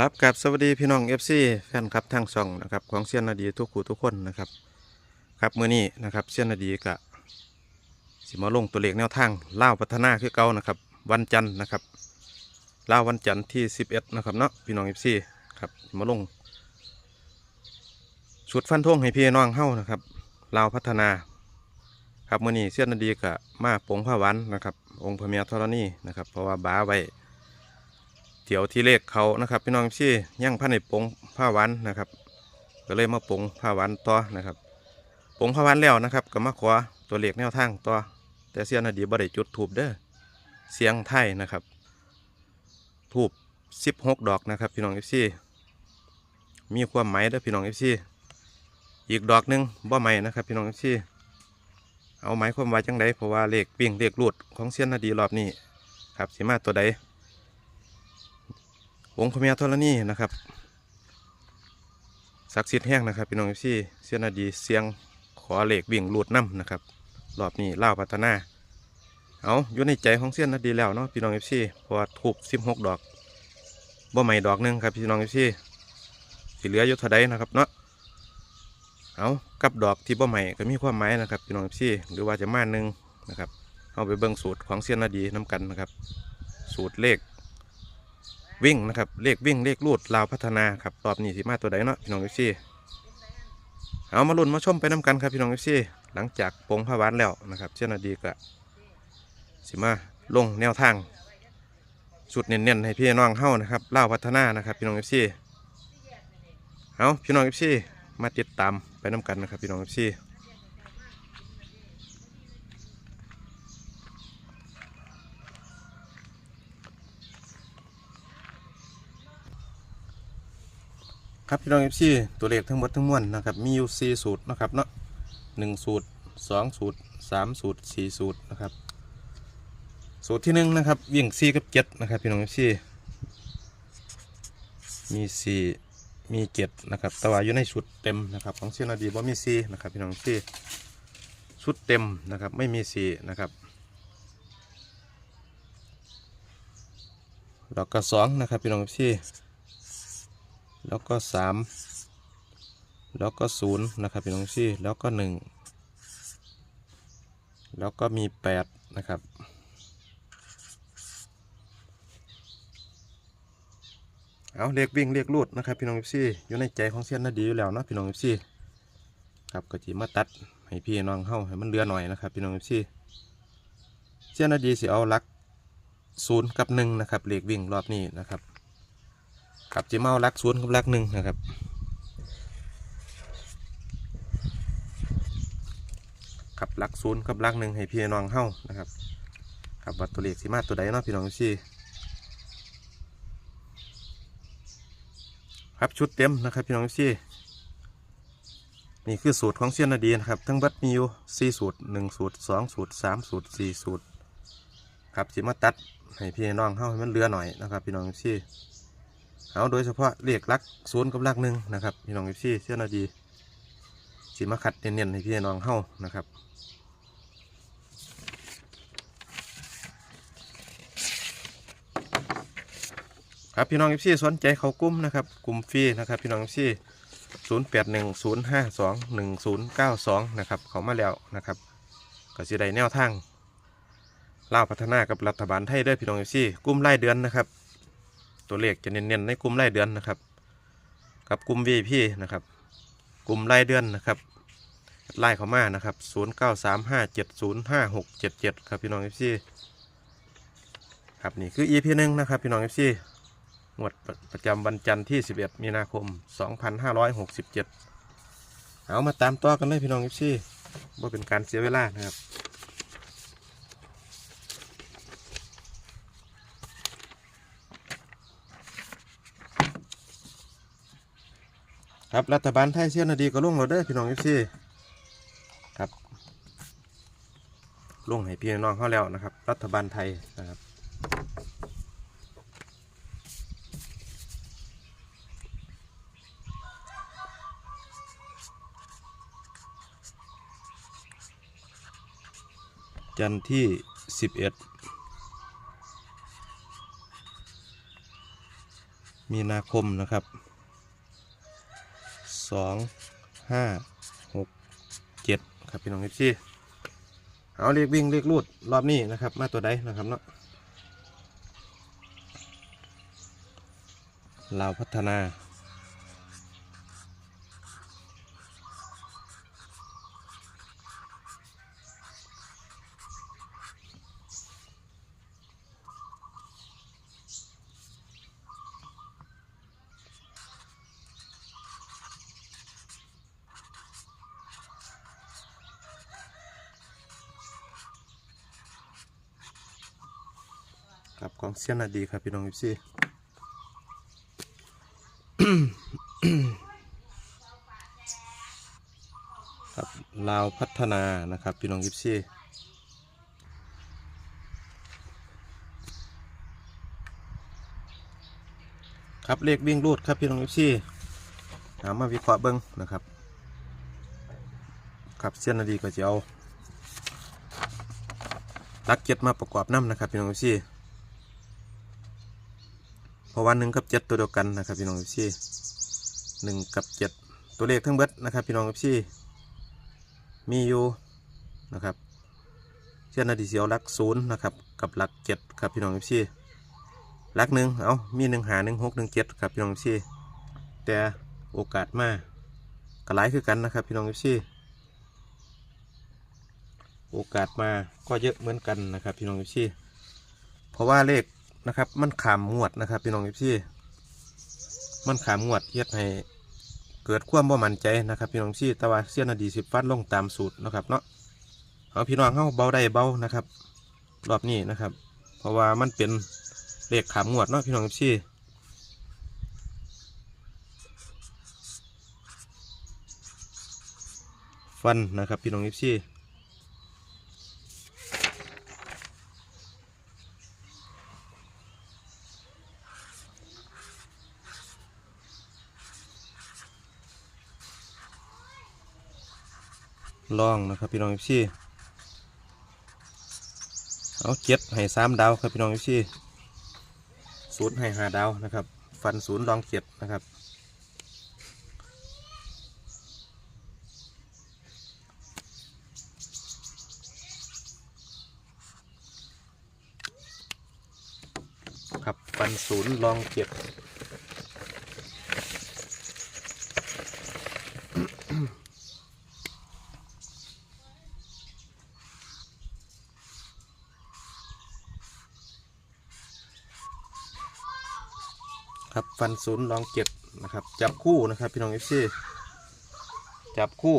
ครับกับสวัสดีพี่น้อง FC แฟนคลับทางช่องนะครับของเซียนนาดีทุกคู่ทุกคนนะครับ ครับมื้อนี้นะครับเซียนนาดีกะสิมาลงตัวเลขแนวทางเล่าพัฒนาคือเก่านะครับ วันจันทร์นะครับเล่าวันจันทร์ที่ 11 นะครับเนาะพี่น้อง FC ครับมาลงชุดฟันธงให้พี่น้องเฮานะครับเล่าพัฒนา ครับมื้อนี้เซียนนาดีกะมาปงผ้าวันนะครับ องค์พระเมียธรณีนะครับ เพราะว่าบ้าไว้ เดี๋ยวที่เลขเขานะครับ พี่น้องชี่ย่างผ้าในปงผ้าวันนะครับ ก็เลยมาปงผ้าวันต่อนะครับปงผ้าวันแล้วนะครับก็มาขอตัวเลขแนวทางต่อแต่เสียนาดีบ่ได้จุดถูบเด้อเสียงไทยนะครับถูบสิบหกดอกนะครับ พี่น้องเอฟซีมีความหมายเด้อพี่น้องเอฟซีอีกดอกหนึ่งบ่ใหม่นะครับ พี่น้องเอฟซีเอาหมายความว่าจังไดเพราะว่าเลขวิ่งเลขรูดของเสียนาดีรอบนี้ครับสิมาตัวใด องค์พระเมียธรณีนะครับศักดิ์สิทธิ์แห้งนะครับพี่น้องเอฟซีเสียนาดีเสียงขอเหล็กวิ่งลูดน้ำนะครับรอบนี้เล่าพัฒนา เอาอยู่ในใจของเสียนาดีแล้วเนาะพี่น้องเอฟซีเพราะว่าถูกสิบหกดอกบ่ใหม่ดอกหนึงครับพี่น้องเอฟซีสีเหลืออยู่เท่าใดนะครับเนาะเอากับดอกที่บ่ใหม่ก็มีความหมายนะครับพี่น้องเอฟซีหรือว่าจะมาหนึ่งนะครับเอาไปเบิ่งสูตรของเสียนาดีน้กันนะครับ สูตรเลข วิ่งนะครับเลขวิ่งเลขลูดลาวพัฒนาครับรอบนี้สิมาตัวใดเนาะพี่น้องเอฟซีเอามาลุ้นมาชมไปน้กันครับพี่น้องเอฟซีหลังจากปงผ้าหวานแล้วนะครับเช่นอดีก็สิมาลงแนวทางสุดเน้นๆให้พี่น้องเฮ้านะครับลาวพัฒนานะครับพี่น้องเอฟซีเอาพี่น้องเอฟซีมาติดตามไปน้กันนะครับพี่น้องเอฟซี ครับพี่น้องเอฟซีตัวเลขทั้งหมดทั้งมวลนะครับมีอยู่สี่สูตรนะครับเนาะหนึ่งสูตรสองสูตรสามสูตรสี่สูตรนะครับ สูตรที่หนึ่งนะครับวิ่งสี่กับเจ็ดนะครับพี่น้องเอฟซีมีสี่มีเจ็ดนะครับแต่ว่าอยู่ในชุดเต็มนะครับของเซียนาดีว่มีสี่นะครับพี่น้องเอฟซีชุดเต็มนะครับไม่มีสี่นะครับแล้วก็สองนะครับพี่น้องเอฟซี แล้วก็สามแล้วก็ศูนย์นะครับพี่น้องเอฟซีแล้วก็หนึ่งแล้วก็มีแปดนะครับเอาเรียกวิ่งเรียกลูดนะครับพี่น้องเอฟซีอยู่ในใจของเซียนนาดีอยู่แล้วนะพี่น้องเอฟซีครับก็จีมาตัดให้พี่น้องเข้าให้มันเหลือหน่อยนะครับพี่น้องเอฟซีเซียนนาดีสิเอาลักศูนย์กับหนึ่งนะครับเรียกวิ่งรอบนี้นะครับ กับจีมาเอาลักศูนย์กับลักหนึ่งนะครับกับลักศูนย์กับลักหนึ่งให้พี่น้องเข้านะครับครับวัตถุเลขสีมาตัวใดเนาะพี่น้องเอฟซีครับชุดเต็มนะครับพี่น้องซี่นี่คือสูตรของเซียนนาดีนะครับ ทั้งบัดมีอยู่สี่สูตรหนึ่งสูตรสองสูตรสามสูตรสี่สูตร ครับสิมาตัดให้พี่น้องเข้าให้มันเหลือหน่อยนะครับ พี่น้องซี่ เอาโดยเฉพาะเลขหลักศูนย์กับลักหนึ่งนะครับพี่น้องซี่เซียนนาดีสิมาขัดเนียนๆให้พี่น้องเข้านะครับครับพี่น้องเอฟซีสนใจเขากุ้มนะครับกลุ่มฟรีนะครับพี่น้องเอฟซีศูนย์แปดหนึ่งศูนย์ห้าสองหนึ่งศูนย์เก้าสองนะครับเขามาแล้วนะครับก็สิได้แนวทางเล่าพัฒนากับรัฐบาลไทยเด้อพี่น้องเอฟซีกลุ่มรายเดือนนะครับ ตัวเลขจะเน้นๆในกลุ่มรายเดือนนะครับ กับกลุ่ม VIP นะครับ กลุ่มรายเดือนนะครับไล่เขามานะครับศูนย์เก้าสามห้าเจ็ดศูนย์ห้าหกเจ็ดเจ็ดครับพี่น้องเอฟซีครับนี่คือ EP หนึ่งนะครับพี่น้องเอฟซีงวดประจำวันจันทร์ที่ 11 มีนาคม 2567 เอามาตามต่อกันเลยพี่น้องเอฟซีว่าเป็นการเสียเวลานะครับ ครับรัฐบาลไทยเสียนาดีก็ลงเราเด้พี่น้องเอฟซีครับลงให้พี่น้องเขาแล้วนะครับ รัฐบาลไทยนะครับจันทร์ที่ 11 มีนาคมนะครับ สองห้าหกเจ็ดครับพี่น้องเอฟซีเอาเรียกวิ่งเรียกรูดรอบนี้นะครับ มาตัวใดนะครับเนาะลาพัฒนา ครับของเซียนนาดีครับพี่น้องเอฟซีครับลาวพัฒนานะครับพี่น้องเอฟซีครับเลขวิ่งรูดครับพี่น้องเอฟซีถามมาวิเคราะห์เบิ้งนะครับครับเซียนนาดีก็จะเอาลักเจ็ดมาประกอบน้ำนะครับพี่น้องเอฟซีเพ ราะวันหนึ่งกับเจ็ดตัวเดียวกันนะครับพี่น้องเอฟซีหนึ่งกับเจ็ดตัวเลขทั้งเบิดนะครับพี่น้องเอฟซีมีอยู่นะครับเช่นนาดีเสียวลักศูนย์นะครับกับหลักเจ็ดครับพี่น้องเอฟซีหลักหนึ่งเอามีหนึ่งหาหนึ่งหกหนึ่งเจ็ดครับพี่น้องเอฟซีแต่โอกาสมากก็หลายคือกันนะครับพี่น้องเอฟซีโอกาสมาก็เยอะเหมือนกันนะครับพี่น้องเอฟซีเพราะว่าเลข นะครับ มันขามงวดนะครับพี่น้องเอฟซีมันขามงวดเฮ็ดให้เกิดความบ่มั่นใจนะครับ พี่น้องซี่แต่ว่าเสี้ยนอดีสิบฟัดลงตามสูตรนะครับเนาะเอาพี่น้องเข้าเบาได้เบานะครับ รอบนี้นะครับ เพราะว่ามันเป็นเลขขามงวดเนาะพี่น้องเอฟซีฟันนะครับพี่น้องเอฟซี ลองนะครับพี่น้องเอฟซีเอาเจ็ดให้สามดาวครับพี่น้องเอฟซีศูนย์ให้ห้าดาวนะครับ ฟันศูนย์ลองเจ็ดนะครับครับฟันศูนย์ลองเจ็ดครับ ฟันศูนย์ลองเจ็ดนะครับ จับคู่นะครับ พี่น้องเอฟซีจับคู่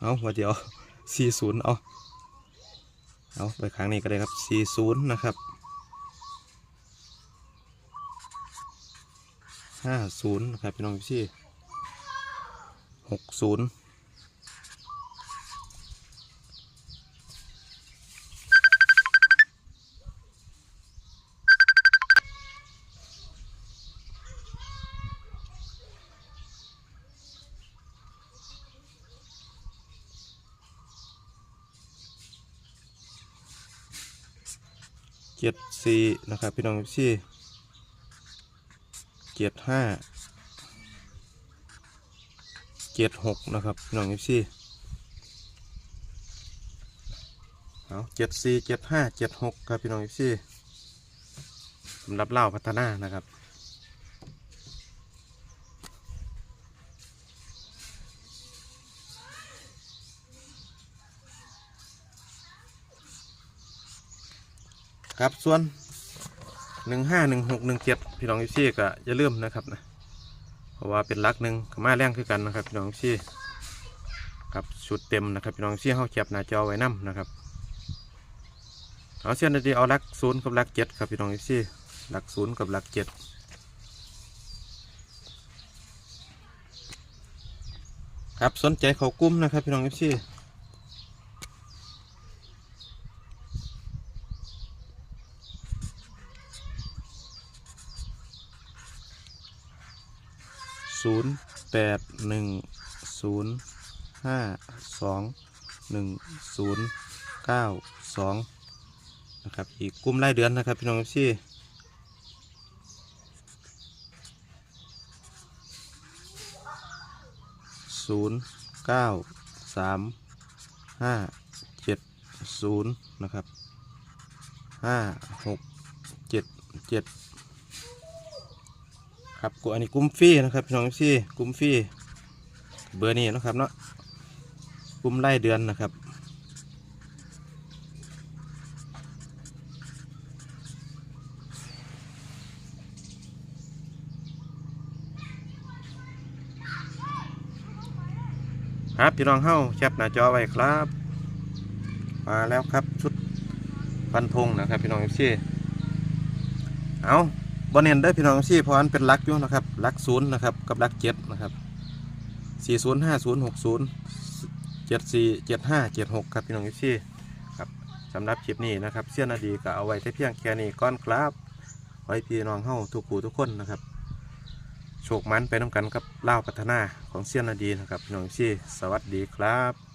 เอาว่าเดี๋ยว 40 เอา เอา ไปครั้งนี้ก็ได้ครับ 40 นะครับ 50นะครับพี่น้องพี่60เจ็ดสี่นะครับพี่น้องพี่ เจ็ดห้าเจ็ดหกนะครับพี่น้องพี่เอาเจ็ดสี่เจ็ดห้าเจ็ดหกครับพี่น้องพี่สำหรับเล่าพัฒนานะครับครับส่วน หนึ่งห้าหนึ่งหกหนึ่งเจ็ดพี่น้องพี่ก็อย่าลืมนะครับนะเพราะว่าเป็นลักหนึ่งกับมาแรงคือกันนะครับพี่น้องพี่ครับชุดเต็มนะครับพี่น้องพี่เขาแคบหน้าจอไว้นํนะครับเอาเส้นดีเอาลักศูนย์กับลักเจ็ดครับพี่น้องพี่ลักศูนย์กับลักเจ็ดครับสนใจเขากุ้มนะครับพี่น้องพี่ ศูนย์แปดหนึ่งศูนย์ห้าสองหนึ่งศูนย์เก้าสองนะครับอีกกลุ่มรายเดือนนะครับพี่น้องพี่ศูนย์เก้าสามห้าเจ็ดศูนย์นะครับห้าหกเจ็ดเจ็ด ครับกูอันนี้กลุ่มฟรีนะครับพี่น้องพี่กลุ่มฟรีเบอร์นี้นะครับเนาะกลุ่มรายเดือนนะครับครับพี่น้องเฮ้าแคปหน้าจอไว้ครับ มาแล้วครับชุดฟันธงนะครับพี่น้องเอฟซีเอา บอเนนได้พี่น้องเอฟซีเพราะมันเป็นลักอยู่นะครับลักศูนย์นะครับกับลักเจ็ดนะครับสี่ศูนย์ห้าศูนย์หกศูนย์เจ็ดสี่เจ็ดห้าเจ็ดหกครับพี่น้องเอฟซีครับสำหรับคลิปนี้นะครับเสี้ยนาดีก็เอาไว้แต่เพียงแค่นี้ก่อนครับไว้พี่น้องเฮ้าทุกผู้ทุกคนนะครับโชคมันไปน้ำกันกับเล่าพัฒนาของเซียนนาดีนะครับพี่น้องซี่สวัสดีครับ